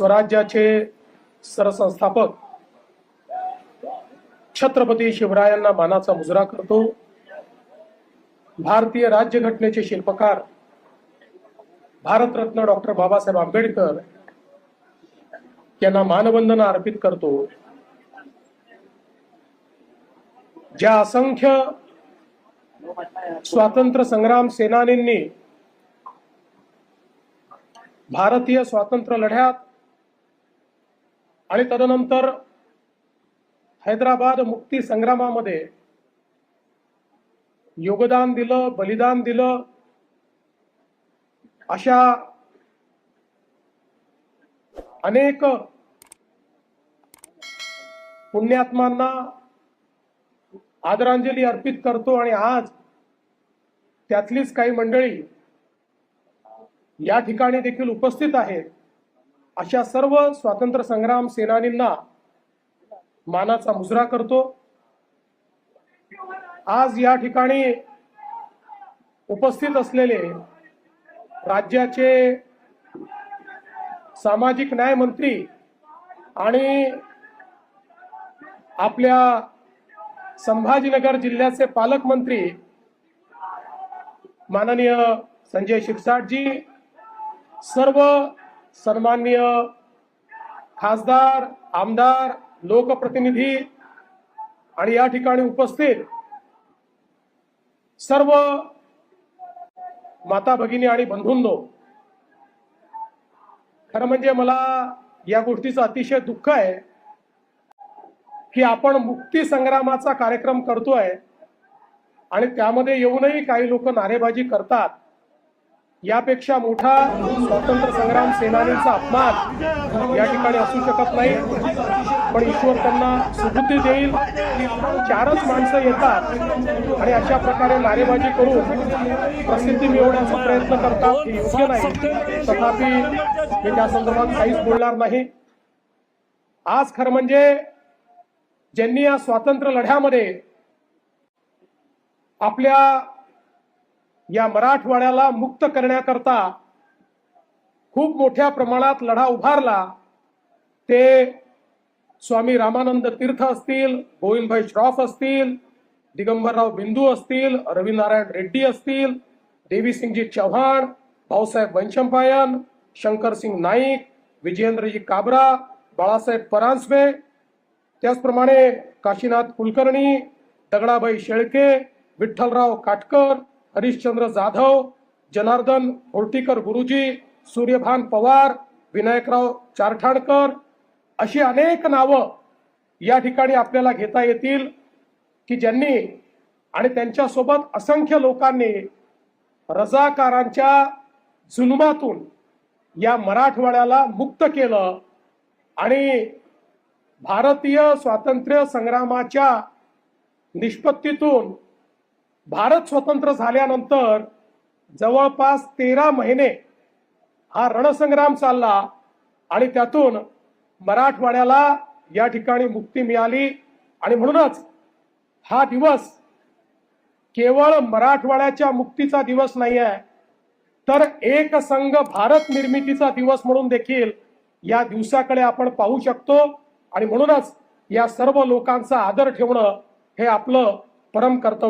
स्वराज्याचे सरसंस्थापक छत्रपती शिवरायांना मानाचा मुजरा करतो. भारतीय राज्यघटनेचे शिल्पकार भारतरत्न डॉक्टर बाबासाहेब आंबेडकर यांना मानवंदना अर्पित करतो. ज्या असंख्य स्वातंत्र्य संग्राम सेनानींनी भारतीय स्वातंत्र्य लढ्यात आणि तदनंतर हैदराबाद मुक्ती संग्रामामध्ये योगदान दिलं बलिदान दिलं. अशा अनेक पुण्यात्मांना आदरांजली अर्पित करतो आणि आज त्यातलीच काही मंडळी या ठिकाणी देखील उपस्थित आहेत. अशा सर्व स्वातंत्र्य संग्राम सेनानींना मानाचा मुजरा करतो. आज या ठिकाणी उपस्थित असलेले राज्याचे सामाजिक न्याय मंत्री आणि आपल्या संभाजीनगर जिल्ह्याचे पालकमंत्री माननीय संजय शिरसाटजी सर्व सन्माननीय खासदार आमदार लोकप्रतिनिधी आणि या ठिकाणी उपस्थित सर्व माता भगिनी आणि बंधूंनो खरं म्हणजे मला या गोष्टीचं अतिशय दुःख आहे की आपण मुक्ती संग्रामाचा कार्यक्रम करतोय आणि त्यामध्ये येऊनही काही लोक नारेबाजी करतात. यापेक्षा मोठा स्वातंत्र्य संग्राम सेनानीचा अपमान या ठिकाणी असू शकत नाही. पण ईश्वर त्यांना सुबुद्धी देईल. चारच माणसं येतात आणि अशा प्रकारे नारेबाजी करून प्रसिद्धी मिळवण्याचा प्रयत्न करतात हे योग्य नाही. तथापि मी त्या संदर्भात काहीच बोलणार नाही. आज खरं म्हणजे ज्यांनी या स्वातंत्र्य लढ्यामध्ये आपल्या या मराठवाड्याला मुक्त करण्याकरता खूप मोठ्या प्रमाणात लढा उभारला. ते स्वामी रामानंद तीर्थ असतील गोविंदभाई श्रॉफ असतील दिगंबरराव बिंदू असतील रवीनारायण रेड्डी असतील देवीसिंगजी चव्हाण भाऊसाहेब वंशंपायन शंकरसिंग नाईक विजयेंद्रजी काबरा बाळासाहेब परांजपे त्याचप्रमाणे काशीनाथ कुलकर्णी दगडाबाई शेळके विठ्ठलराव काटकर हरिश्चंद्र जाधव जनार्दन होर्टीकर गुरुजी सूर्यभान पवार विनायकराव चारठाणकर अशी अनेक नावं या ठिकाणी आपल्याला घेता येतील की ज्यांनी आणि त्यांच्यासोबत असंख्य लोकांनी रजाकारांच्या जुलमातून या मराठवाड्याला मुक्त केलं आणि भारतीय स्वातंत्र्य संग्रामाच्या निष्पत्तीतून भारत स्वतंत्र झाल्यानंतर जवळपास तेरा महिने हा रणसंग्राम चालला आणि त्यातून मराठवाड्याला या ठिकाणी मुक्ती मिळाली. आणि म्हणूनच हा दिवस केवळ मराठवाड्याच्या मुक्तीचा दिवस नाही आहे तर एक संघ भारत निर्मितीचा दिवस म्हणून देखील या दिवसाकडे आपण पाहू शकतो. आणि म्हणूनच या सर्व लोकांचा आदर ठेवणं हे आपलं परम कर्तव्य